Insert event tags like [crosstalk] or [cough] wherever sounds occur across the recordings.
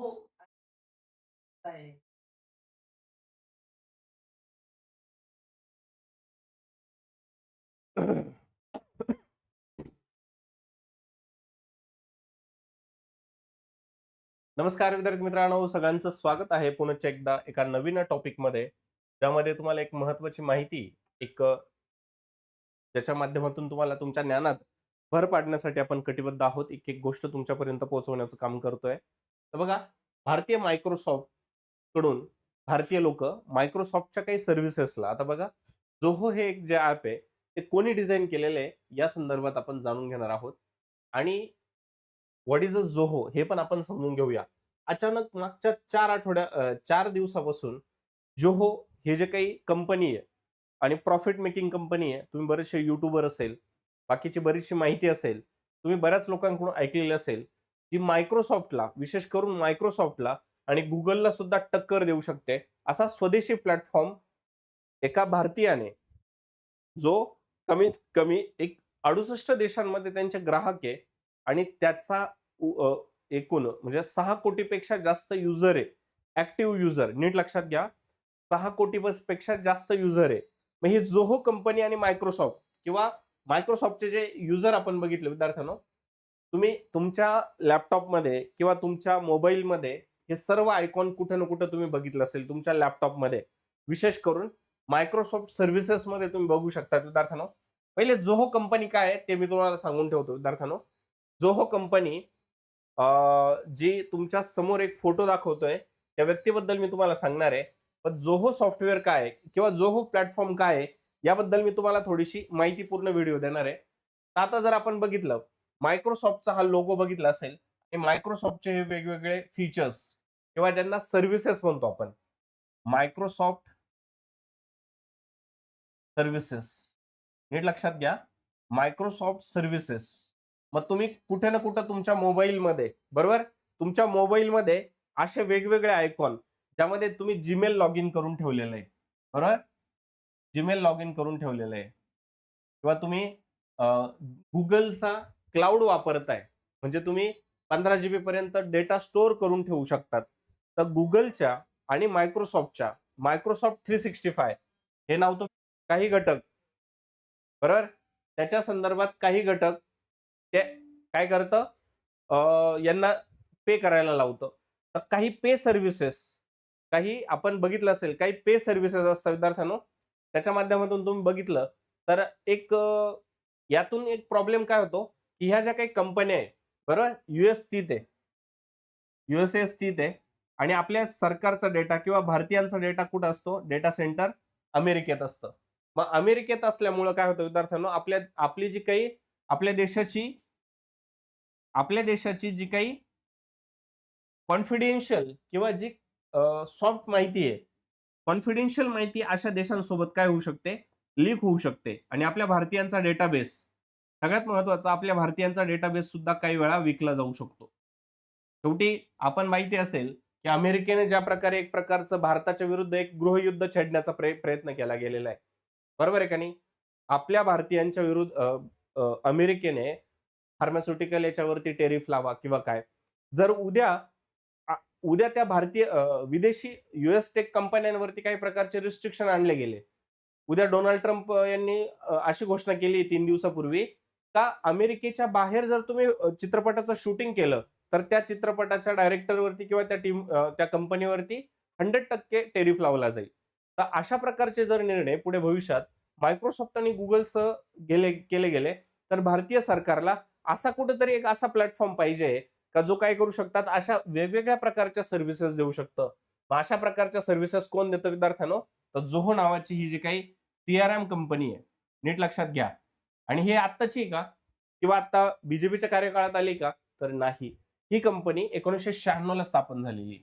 हो. [coughs] नमस्कार विद्यार्थी मित्रांनो सगळ्यांचं स्वागत आहे पुन्हा एकदा एका नवीन टॉपिकमध्ये ज्यामध्ये तुम्हाला एक महत्वाची माहिती एक ज्याच्या माध्यमातून तुम्हाला तुमच्या ज्ञानात भर पाडण्यासाठी आपण कटिबद्ध आहोत एक एक गोष्ट तुमच्यापर्यंत पोहोचवण्याचं काम करतोय तर बघा भारतीय मायक्रोसॉफ्टकडून भारतीय लोक मायक्रोसॉफ्टच्या काही सर्व्हिसेसला आता बघा जोहो हे एक जे ऍप आहे ते कोणी डिझाईन केलेलं आहे या संदर्भात आपण जाणून घेणार आहोत. आणि व्हॉट इज अ जोहो हे पण आपण समजून घेऊया. अचानक मागच्या चार आठवड्या चार दिवसापासून जोहो हे जे काही कंपनी आहे आणि प्रॉफिट मेकिंग कंपनी आहे तुम्ही बरेचसे युट्यूबर असेल बाकीची बरीचशी माहिती असेल तुम्ही बऱ्याच लोकांकडून ऐकलेली असेल जी मायक्रोसॉफ्टला विशेष करून मायक्रोसॉफ्टला आणि गुगलला सुद्धा टक्कर देऊ शकते असा स्वदेशी प्लॅटफॉर्म एका भारतीयाने जो कमीत कमी एक अडुसष्ट देशांमध्ये त्यांचे ग्राहक आहे आणि त्याचा एकूण म्हणजे सहा कोटीपेक्षा जास्त युजर आहे. ऍक्टिव्ह युजर नीट लक्षात घ्या. सहा कोटी बसपेक्षा जास्त युजर आहे. मग ही जोहो कंपनी आणि मायक्रोसॉफ्ट किंवा मायक्रोसॉफ्टचे जे युजर आपण बघितले विद्यार्थ्यांना तुम्ही तुमच्या लॅपटॉपमध्ये किंवा तुमच्या मोबाईलमध्ये हे सर्व आयकॉन कुठे ना कुठं तुम्ही बघितलं असेल तुमच्या लॅपटॉपमध्ये विशेष करून मायक्रोसॉफ्ट सर्व्हिसेस मध्ये तुम्ही बघू शकता. विद्यार्थ्यानो पहिले जोहो कंपनी काय आहे ते मी तुम्हाला सांगून ठेवतो. विद्यार्थ्यानो जोहो कंपनी जी तुमच्यासमोर एक फोटो दाखवतोय त्या व्यक्तीबद्दल मी तुम्हाला सांगणार आहे. पण जोहो सॉफ्टवेअर काय आहे किंवा जोहो प्लॅटफॉर्म काय आहे याबद्दल मी तुम्हाला थोडीशी माहितीपूर्ण व्हिडिओ देणार आहे. आता जर आपण बघितलं मायक्रोसॉफ्टचा हा लोगो बघितला असेल आणि मायक्रोसॉफ्टचे हे वेगवेगळे फीचर्स किंवा ज्यांना सर्व्हिसेस म्हणतो आपण. मायक्रोसॉफ्ट सर्व्हिसेस नीट लक्षात घ्या. मायक्रोसॉफ्ट सर्व्हिसेस मग तुम्ही कुठे ना कुठं तुमच्या मोबाईलमध्ये बरोबर? तुमच्या मोबाईलमध्ये असे वेगवेगळे आयकॉन ज्यामध्ये तुम्ही जीमेल लॉग इन करून ठेवलेलं आहे. बरोबर? जीमेल लॉग इन करून ठेवलेलं आहे. किंवा तुम्ही गुगलचा क्लाउड वापरताय. म्हणजे तुम्ही पंधरा जीबी पर्यंत डेटा स्टोअर करून ठेवू शकतात. तर गुगलच्या आणि मायक्रोसॉफ्टच्या मायक्रोसॉफ्ट थ्री सिक्स्टी फाय हे नाव तो काही घटक. बरोबर? त्याच्या संदर्भात काही घटक ते काय करतं? यांना पे करायला लावतं. तर काही पे सर्व्हिसेस काही आपण बघितलं असेल काही पे सर्व्हिसेस असतात विद्यार्थ्यांनो. त्याच्या माध्यमातून तुम्ही बघितलं तर एक यातून एक प्रॉब्लेम काय होतो? की ह्या ज्या काही कंपन्या आहेत बरोबर? युएस स्थित आहे. युएसए स्थित आहे. आणि आपल्या सरकारचा डेटा किंवा भारतीयांचा डेटा कुठं असतो? डेटा सेंटर अमेरिकेत असतं. मग अमेरिकेत असल्यामुळं काय होतं विद्यार्थ्यांनो? आपल्या आपली जी काही आपल्या देशाची आपल्या देशाची जी काही कॉन्फिडेन्शियल किंवा जी सॉफ्ट माहिती आहे. कॉन्फिडेन्शियल माहिती अशा देशांसोबत काय होऊ शकते? लीक होऊ शकते. आणि आपल्या भारतीयांचा डेटाबेस सगळ्यात महत्त्वाचा आपल्या भारतीयांचा डेटाबेस सुद्धा काही वेळा विकला जाऊ शकतो. शेवटी आपण माहिती असेल की अमेरिकेने ज्या प्रकारे एक प्रकारचं भारताच्या विरुद्ध एक गृहयुद्ध छेडण्याचा प्रयत्न केला गेलेला आहे. बरोबर आहे का नाही? आपल्या भारतीयांच्या विरुद्ध अमेरिकेने फार्मास्युटिकल याच्यावरती टेरिफ लावा किंवा काय? जर उद्या उद्या त्या भारतीय विदेशी युएस टेक कंपन्यांवरती काही प्रकारचे रिस्ट्रिक्शन आणले गेले. उद्या डोनाल्ड ट्रम्प यांनी अशी घोषणा केली तीन दिवसापूर्वी का अमेरिकेच्या बाहेर जर तुम्ही चित्रपटाचं शूटिंग केलं तर त्या चित्रपटाच्या डायरेक्टरवरती किंवा त्या टीम त्या कंपनीवरती हंड्रेड टक्के टेरिफ लावला जाईल. तर अशा प्रकारचे जर निर्णय पुढे भविष्यात मायक्रोसॉफ्ट आणि गुगलचं गेले केले गेले तर भारतीय सरकारला असा कुठेतरी एक असा प्लॅटफॉर्म पाहिजे का जो काय करू शकतात अशा वेगवेगळ्या प्रकारच्या सर्व्हिसेस देऊ शकतं. मग अशा प्रकारच्या सर्व्हिसेस कोण देतं विद्यार्थ्यानो? तर जोहो नावाची ही जी काही सीआरएम कंपनी आहे नीट लक्षात घ्या. आणि हे आत्ताची आहे का? किंवा आता बीजेपीच्या कार्यकाळात आली का? तर नाही. ही कंपनी एकोणीसशे शहाण्णव ला स्थापन झालेली आहे.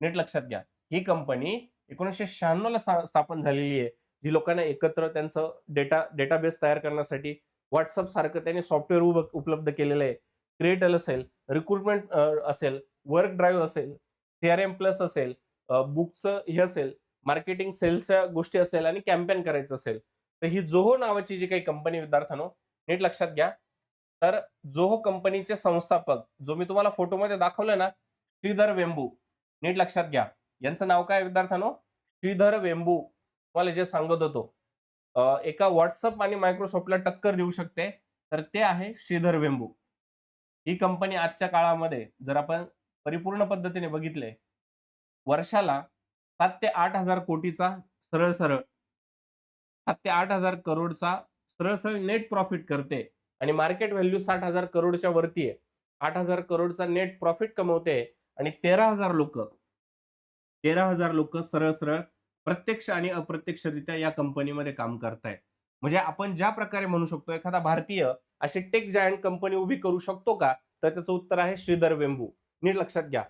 नीट लक्षात घ्या. ही कंपनी एकोणीसशे शहाण्णव ला स्थापन झालेली आहे. जी लोकांना एकत्र त्यांचं डेटा डेटाबेस तयार करण्यासाठी व्हॉट्सअप सारखं त्यांनी सॉफ्टवेअर उपलब्ध केलेलं आहे. क्रिएटल असेल रिक्रुटमेंट असेल वर्क ड्राईव्ह असेल सीआरएम प्लस असेल बुकचं हे असेल मार्केटिंग सेल्सच्या गोष्टी असेल आणि कॅम्पेन करायचं असेल. तर ही जोहो नावाची जी काही कंपनी विद्यार्थ्यांनो नीट लक्षात घ्या. तर जोहो कंपनीचे संस्थापक जो मी तुम्हाला फोटोमध्ये दाखवलं ना श्रीधर वेंबू नीट लक्षात घ्या. यांचं नाव काय विद्यार्थ्यांनो? श्रीधर वेंबू. तुम्हाला जे सांगत होतो. एका व्हॉट्सअप आणि मायक्रोसॉफ्टला टक्कर देऊ शकते. तर ते आहे श्रीधर वेंबू. ही कंपनी आजच्या काळामध्ये जर आपण परिपूर्ण पद्धतीने बघितले वर्षाला सात ते आठ हजार कोटीचा सरळ सरळ सात ते आठ हजार करोडचा सरळ सरळ नेट प्रॉफिट करते. आणि मार्केट व्हॅल्यू साठ हजार करोडच्या वरती आहे. आठ हजार करोडचा नेट प्रॉफिट कमवते आणि तेरा हजार लोक तेरा हजार लोक सरळ सरळ प्रत्यक्ष आणि अप्रत्यक्षरित्या या कंपनीमध्ये काम करतायत. म्हणजे आपण ज्या प्रकारे म्हणू शकतो एखादा भारतीय अशी टेक जायंट कंपनी उभी करू शकतो का? तर त्याचं उत्तर आहे श्रीधर वेंबू. नीट लक्षात घ्या.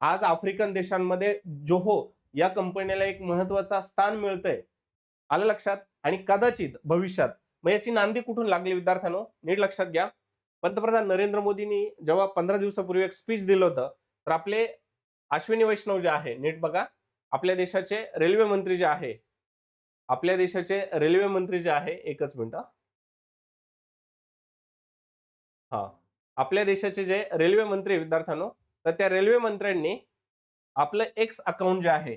आज आफ्रिकन देशांमध्ये जोहो या कंपनीला एक महत्त्वाचा स्थान मिळतंय. आलं लक्षात? आणि कदाचित भविष्यात. मग याची नांदी कुठून लागली विद्यार्थ्यांनो? नीट लक्षात घ्या. पंतप्रधान नरेंद्र मोदींनी जेव्हा पंधरा दिवसापूर्वी एक स्पीच दिलं होतं तर आपले अश्विनी वैष्णव जे आहे नीट बघा. आपल्या देशाचे रेल्वे मंत्री जे आहे आपल्या देशाचे रेल्वे मंत्री जे आहे एकच मिनिट हा. आपल्या देशाचे जे रेल्वे मंत्री विद्यार्थ्यांनो तर त्या रेल्वे मंत्र्यांनी आपलं एक्स अकाउंट जे आहे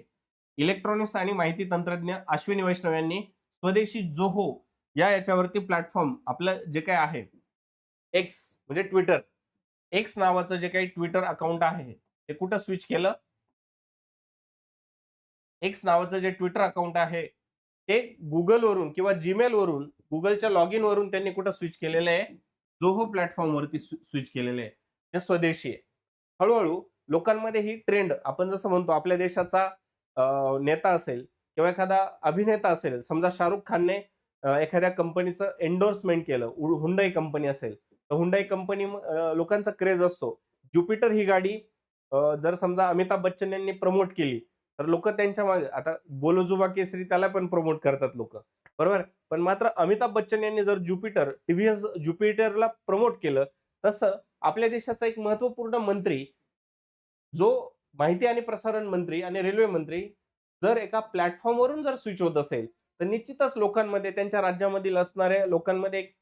इलेक्ट्रॉनिक्स आणि माहिती तंत्रज्ञ अश्विनी वैष्णव यांनी स्वदेशी जोहो या याच्यावरती प्लॅटफॉर्म आपलं जे काय आहे एक्स म्हणजे ट्विटर एक्स नावाचं जे काही ट्विटर अकाउंट आहे ते कुठं स्विच केलं? एक्स नावाचं जे ट्विटर अकाउंट आहे ते गुगलवरून किंवा जीमेलवरून गुगलच्या लॉग इन वरून त्यांनी कुठं स्विच केलेलं आहे? जोहो प्लॅटफॉर्म वरती स्विच केलेले आहे. जे स्वदेशी आहे. हळूहळू लोकांमध्ये ही ट्रेंड आपण जसं म्हणतो आपल्या देशाचा नेता असेल किंवा एखादा अभिनेता असेल समजा शाहरुख खानने एखाद्या कंपनीचं एन्डोर्समेंट केलं हुंडई हुंडाई कंपनी असेल तर हुंडाई कंपनी लोकांचा क्रेज असतो. ज्युपिटर ही गाडी जर समजा अमिताभ बच्चन यांनी प्रमोट केली तर लोक त्यांच्या मागे आता बोलोजुबा केसरी त्याला पण प्रमोट करतात लोक. बरोबर? पण मात्र अमिताभ बच्चन यांनी जर ज्युपिटर टीव्हीएस ज्युपिटरला प्रमोट केलं तसं आपल्या देशाचा एक महत्त्वपूर्ण मंत्री जो माहिती आणि प्रसारण मंत्री आणि रेल्वे मंत्री जर एका प्लॅटफॉर्मवरून जर स्विच होत असेल तर निश्चितच लोकांमध्ये त्यांच्या राज्यामधील असणाऱ्या लोकांमध्ये एक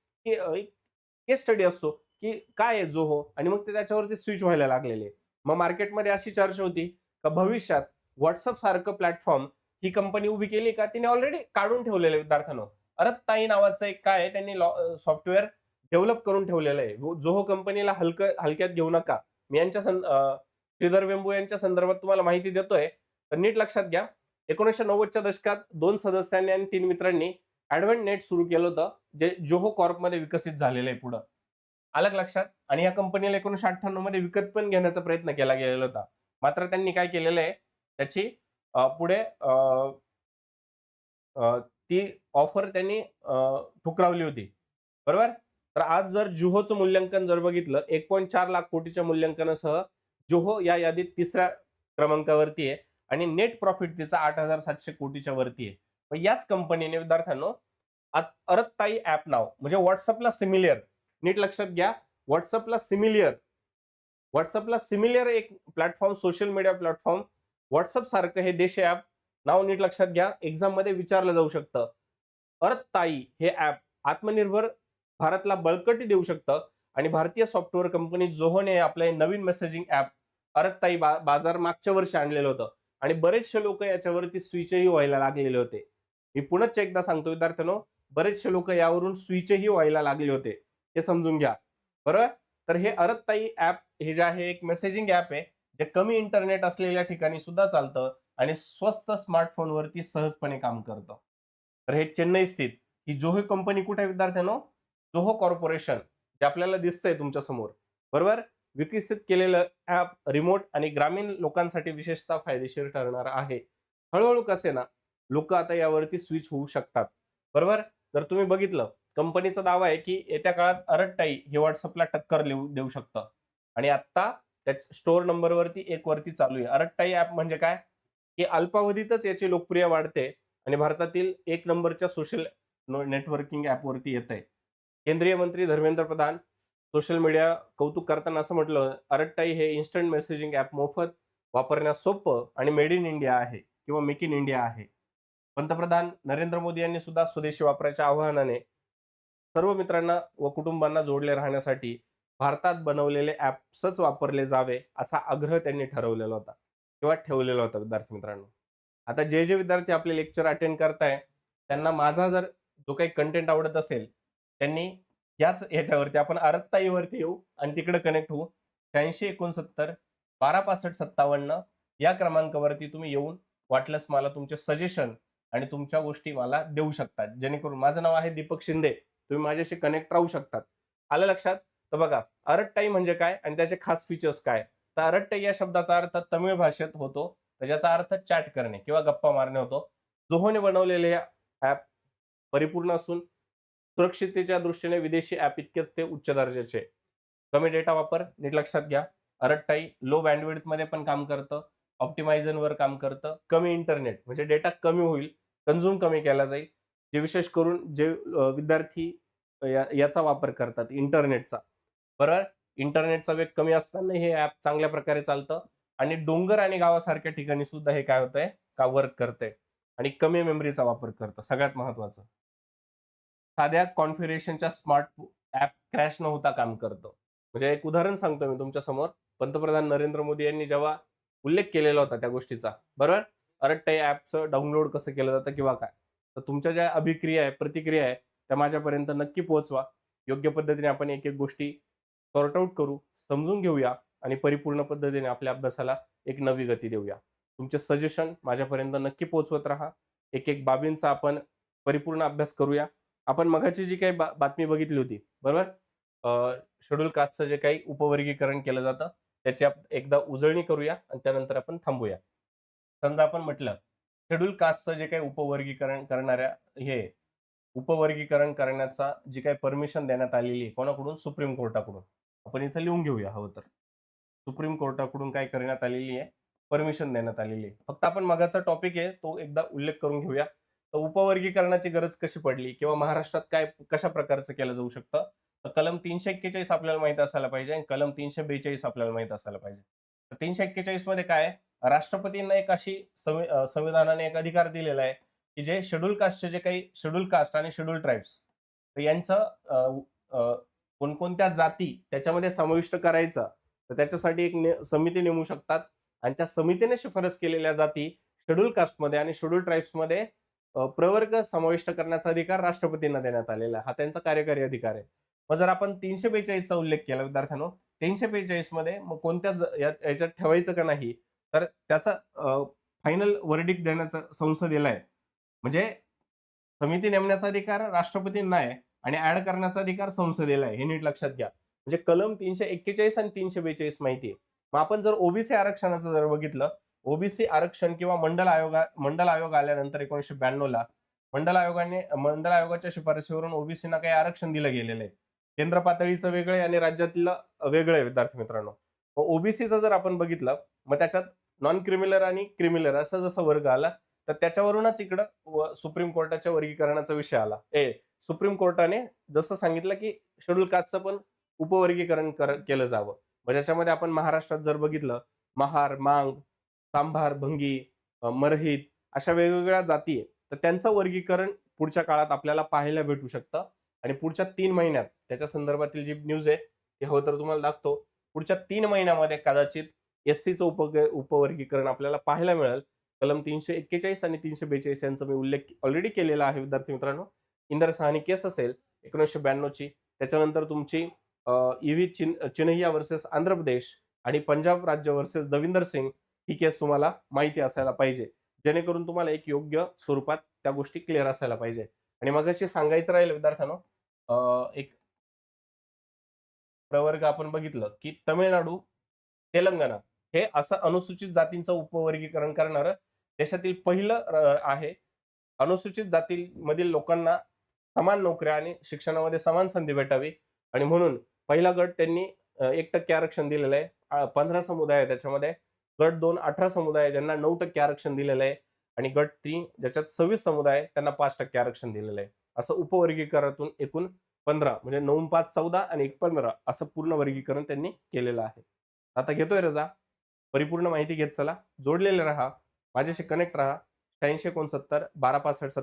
केस स्टडी असतो की काय आहे जो हो? आणि मग ते त्याच्यावरती स्विच व्हायला लागलेले. मग मार्केटमध्ये अशी चर्चा होती का भविष्यात व्हॉट्सअप सारखं प्लॅटफॉर्म ही कंपनी उभी केली का? तिने ऑलरेडी काढून ठेवलेलं आहे विद्यार्थ्यांनो. अरत ताई नावाचं एक काय त्यांनी सॉफ्टवेअर डेव्हलप करून ठेवलेलं आहे. जोहो कंपनीला हलकं हलक्यात घेऊ नका. मी यांच्या सं- श्रीधर वेंबू यांच्या संदर्भात तुम्हाला माहिती देतोय. तर नीट लक्षात घ्या. एकोणीसशे नव्वदच्या दशकात दोन सदस्यांनी आणि तीन मित्रांनी ऍडव्हेंट नेट सुरू केलं होतं जे जोहो कॉर्पमध्ये विकसित झालेलं आहे पुढं. अलग लक्षात? आणि या कंपनीला एकोणीसशे अठ्ठ्याण्णवमध्ये विकत पण घेण्याचा प्रयत्न केला गेलेला होता. मात्र त्यांनी काय केलेलं आहे? त्याची पुढे अं, ती ऑफर त्यांनी ठुकरावली होती. बरोबर? तर आज जर जुहोचं मूल्यांकन जर बघितलं एक पॉईंट चार लाख कोटीच्या मूल्यांकनासह जोहो या यादीत तिसऱ्या क्रमांकावरती आहे आणि नेट प्रॉफिट तिचा आठ हजार सातशे कोटीच्या वरती आहे. याच कंपनीने विद्यार्थ्यांनो अरत्ताई ऍप नाव म्हणजे व्हॉट्सअपला सिमिलियर नीट लक्षात घ्या व्हॉट्सअपला सिमिलियर व्हॉट्सअपला सिमिलियर एक platform social media platform WhatsApp सारखं हे देश ऍप नाव नीट लक्षात घ्या एक्झाममध्ये विचारलं जाऊ शकतं. अरत्ताई हे ऍप आत्मनिर्भर भारतला बळकटी देऊ शकतं. आणि भारतीय सॉफ्टवेअर कंपनी जोहोने आपलं हे नवीन मेसेजिंग ऍप अरताई बा बाजार मागच्या वर्षी आणलेलं होतं. आणि बरेचसे लोक याच्यावरती स्विचही व्हायला लागलेले होते. मी पुनश्च एकदा सांगतो विद्यार्थ्यांनो बरेचसे लोक यावरून स्विचही व्हायला लागले होते. हे समजून घ्या. बरोबर तर हे अरताई ऍप हे जे आहे एक मेसेजिंग ऍप आहे जे कमी इंटरनेट असलेल्या ठिकाणी सुद्धा चालतं आणि स्वस्त स्मार्टफोनवरती सहजपणे काम करतं. तर हे चेन्नई स्थित ही जोहो कंपनी कुठे विद्यार्थ्यांनो? जोहो कॉर्पोरेशन जे आपल्याला दिसतंय तुमच्यासमोर बरोबर? विकसित केलेलं ॲप रिमोट आणि ग्रामीण लोकांसाठी विशेषतः फायदेशीर ठरणार आहे. हळूहळू कसे ना लोक आता यावरती स्विच होऊ शकतात. बरोबर? तर तुम्ही बघितलं कंपनीचा दावा आहे की येत्या काळात अरटटाई हे व्हॉट्सअपला टक्कर देऊ देऊ शकतं. आणि आता त्या स्टोअर नंबरवरती एक वरती चालू आहे. अरटटाई ऍप म्हणजे काय? की अल्पावधीतच याची लोकप्रिय वाढते आणि भारतातील एक नंबरच्या सोशल नेटवर्किंग ॲपवरती येत आहे केंद्रीय मंत्री धर्मेंद्र प्रधान सोशल मीडिया कौतुक करताना असं म्हटलं अरट्टाई हे इन्स्टंट मेसेजिंग ॲप मोफत वापरण्यास सोपं आणि मेड इन इंडिया आहे किंवा मेक इन इंडिया आहे. पंतप्रधान नरेंद्र मोदी यांनी सुद्धा स्वदेशी वापराच्या आवाहनाने सर्व मित्रांना व कुटुंबांना जोडले राहण्यासाठी भारतात बनवलेले ॲप्सच वापरले जावे असा आग्रह त्यांनी ठरवलेला होता किंवा ठेवलेला होता विद्यार्थी मित्रांनो. आता जे जे विद्यार्थी आपले लेक्चर अटेंड करताय त्यांना माझा जर जो काही कंटेंट आवडत असेल त्यांनी याच ह्याच्यावरती आपण अरत्ताईवरती येऊ आणि तिकडे कनेक्ट होऊ. शहाऐंशी एकोणसत्तर बारा पासष्ट सत्तावन्न या क्रमांकावरती तुम्ही येऊन वाटल्यास मला तुमचे सजेशन आणि तुमच्या गोष्टी मला देऊ शकतात. जेणेकरून माझं नाव आहे दीपक शिंदे. तुम्ही माझ्याशी कनेक्ट राहू शकतात. आलं लक्षात? तर बघा अरट्टाई म्हणजे काय आणि त्याचे खास फीचर्स काय? तर अरट्टाई या शब्दाचा अर्थ तमिळ भाषेत होतो. तर ज्याचा अर्थ चॅट करणे किंवा गप्पा मारणे होतो. जोहोने बनवलेले ॲप परिपूर्ण असून सुरक्षिततेच्या दृष्टीने विदेशी ऍप इतकेच ते उच्च दर्जाचे. कमी डेटा वापर नीट लक्षात घ्या. अरट्टाई लो बँडविड्थमध्ये पण काम करतं. ऑप्टिमायझन वर काम करतं. कमी इंटरनेट म्हणजे डेटा कमी होईल कन्झ्युम कमी केला जाईल. जे विशेष करून जे विद्यार्थी या- याचा वापर करतात इंटरनेटचा बरोबर इंटरनेटचा वेग कमी असताना हे ऍप चांगल्या प्रकारे चालतं. आणि डोंगर आणि गावासारख्या ठिकाणी सुद्धा हे काय होतंय? का वर्क करतंय? आणि कमी मेमरीचा वापर करतं. सगळ्यात महत्वाचं. साध्या कॉन्फिगरेशनच्या स्मार्ट ऍप क्रॅश न होता काम करतं. म्हणजे एक उदाहरण सांगतो मी तुमच्यासमोर. पंतप्रधान नरेंद्र मोदी यांनी जेव्हा उल्लेख केलेला होता त्या गोष्टीचा बरोबर? अरट्टाई ऍपचं डाउनलोड कसं केलं जातं किंवा काय? तर तुमच्या ज्या अभिक्रिया आहे प्रतिक्रिया आहे त्या माझ्यापर्यंत नक्की पोहोचवा. योग्य पद्धतीने आपण एक एक गोष्टी सॉर्ट आउट करू समजून घेऊया आणि परिपूर्ण पद्धतीने आपल्या अभ्यासाला एक नवी गती देऊया. तुमचे सजेशन माझ्यापर्यंत नक्की पोहोचवत राहा. एक एक बाबींचा आपण परिपूर्ण अभ्यास करूया. आपण मगाची जी काही बा- बातमी बघितली होती बरोबर? शेड्यूल कास्टचं जे काही उपवर्गीकरण केलं जातं त्याची एकदा उजळणी करूया आणि त्यानंतर आपण थांबूया. समजा आपण म्हटलं शेड्यूल कास्टचं जे काही उपवर्गीकरण करणाऱ्या हे उपवर्गीकरण करण्याचा जी काही परमिशन देण्यात आलेली आहे कोणाकडून? सुप्रीम कोर्टाकडून. आपण इथं लिहून घेऊया हवं तर. सुप्रीम कोर्टाकडून काय करण्यात आलेली आहे? परमिशन देण्यात आलेली आहे. फक्त आपण मगाचा टॉपिक आहे तो एकदा उल्लेख करून घेऊया. तर उपवर्गीकरणाची गरज कशी पडली किंवा महाराष्ट्रात काय कशा प्रकारचं केलं जाऊ शकतं? तर कलम तीनशे एक्केचाळीस आपल्याला माहीत असायला पाहिजे आणि कलम तीनशे बेचाळीस आपल्याला माहीत असायला पाहिजे. तर तीनशे एक्केचाळीसमध्ये काय राष्ट्रपतींना एक अशी संविधानाने एक अधिकार दिलेला आहे की जे शेड्यूल कास्टचे जे काही शेड्यूल कास्ट आणि शेड्यूल ट्राईब्स तर यांचं अं, कोणकोणत्या जाती त्याच्यामध्ये समाविष्ट करायचं तर त्याच्यासाठी एक ने- समिती नेमू शकतात. आणि त्या समितीने शिफारस केलेल्या जाती शेड्यूल कास्टमध्ये आणि शेड्यूल ट्राईब्समध्ये प्रवर्ग समाविष्ट करण्याचा अधिकार राष्ट्रपतींना देण्यात आलेला आहे. हा त्यांचा कार्यकारी अधिकार आहे. मग जर आपण तीनशे बेचाळीसचा उल्लेख केला विद्यार्थ्यांनो तीनशे बेचाळीसमध्ये मग कोणत्या याच्यात ठेवायचं का नाही? तर त्याचा फायनल वर्डिक देण्याचा संसदेला आहे. म्हणजे समिती नेमण्याचा अधिकार राष्ट्रपतींना आहे आणि ऍड करण्याचा अधिकार संसदेला आहे. हे नीट लक्षात घ्या. म्हणजे कलम तीनशे एक्केचाळीस आणि तीनशे बेचाळीस माहिती आहे. मग आपण जर ओबीसी आरक्षणाचं जर बघितलं ओबीसी आरक्षण किंवा मंडल आयोगा मंडल आयोग आल्यानंतर एकोणीशे ब्याण्णव ला मंडल आयोगाने मंडल आयोगाच्या शिफारशीवरून ओबीसीना काही आरक्षण दिलं गेलेलं आहे. केंद्र पातळीचं वेगळं आणि राज्यातलं वेगळं आहे विद्यार्थी मित्रांनो. मग ओबीसीचं जर आपण बघितलं मग त्याच्यात नॉन क्रिमिलर आणि क्रिमिलर असा जसा वर्ग आला तर त्याच्यावरूनच इकडं व- सुप्रीम कोर्टाच्या वर्गीकरणाचा विषय आला. ए सुप्रीम कोर्टाने जसं सांगितलं की शेड्यूल कास्टचं पण उपवर्गीकरण कर- केलं जावं. मग ज्याच्यामध्ये आपण महाराष्ट्रात जर बघितलं महार मांग सांभार भंगी मरहित अशा वेगवेगळ्या जाती आहेत. तर त्यांचं वर्गीकरण पुढच्या काळात आपल्याला पाहायला भेटू शकतं. आणि पुढच्या तीन महिन्यात त्याच्या संदर्भातील जी न्यूज आहे ती हवं तर तुम्हाला दाखतो पुढच्या तीन महिन्यामध्ये कदाचित एस सीचं उप उपवर्गीकरण आपल्याला पाहायला मिळेल. कलम तीनशे एक्केचाळीस आणि तीनशे बेचाळीस यांचा मी उल्लेख ऑलरेडी केलेला आहे विद्यार्थी मित्रांनो. इंदर सहानी केस असेल एकोणीसशे ब्याण्णवची. त्याच्यानंतर तुमची ईव्ही चिन चिन्हैया वर्सेस आंध्र प्रदेश आणि पंजाब राज्य वर्सेस दविंदर सिंग. ही केस तुम्हाला माहिती असायला पाहिजे. जेणेकरून तुम्हाला एक योग्य स्वरूपात त्या गोष्टी क्लिअर असायला पाहिजे. आणि मग अशी सांगायचं राहील विद्यार्थ्यांनो एक प्रवर्ग आपण बघितलं की तमिळनाडू तेलंगणा हे असं अनुसूचित जातींचं उपवर्गीकरण करणारं देशातील पहिलं आहे. अनुसूचित जातीमधील लोकांना समान नोकऱ्या आणि शिक्षणामध्ये समान संधी भेटावी. आणि म्हणून पहिला गट त्यांनी एक टक्के आरक्षण दिलेलं आहे. पंधरा समुदाय आहे त्याच्यामध्ये. गट दोन अठरा समुदाय ज्यांना नऊ टक्के आरक्षण दिलेलं आहे आणि गट तीन ज्याच्यात सव्वीस समुदाय त्यांना पाच टक्के आरक्षण दिलेलं आहे. असं उपवर्गीकरणातून एकूण पंधरा म्हणजे नऊ पाच चौदा आणि एक पंधरा असं पूर्ण वर्गीकरण त्यांनी केलेलं आहे. आता घेतोय रजा. परिपूर्ण माहिती घेत चला. जोडलेले राहा. माझ्याशी कनेक्ट राहा. शहाऐंशी एकोणसत्तर बारा पासष्ट सत्तर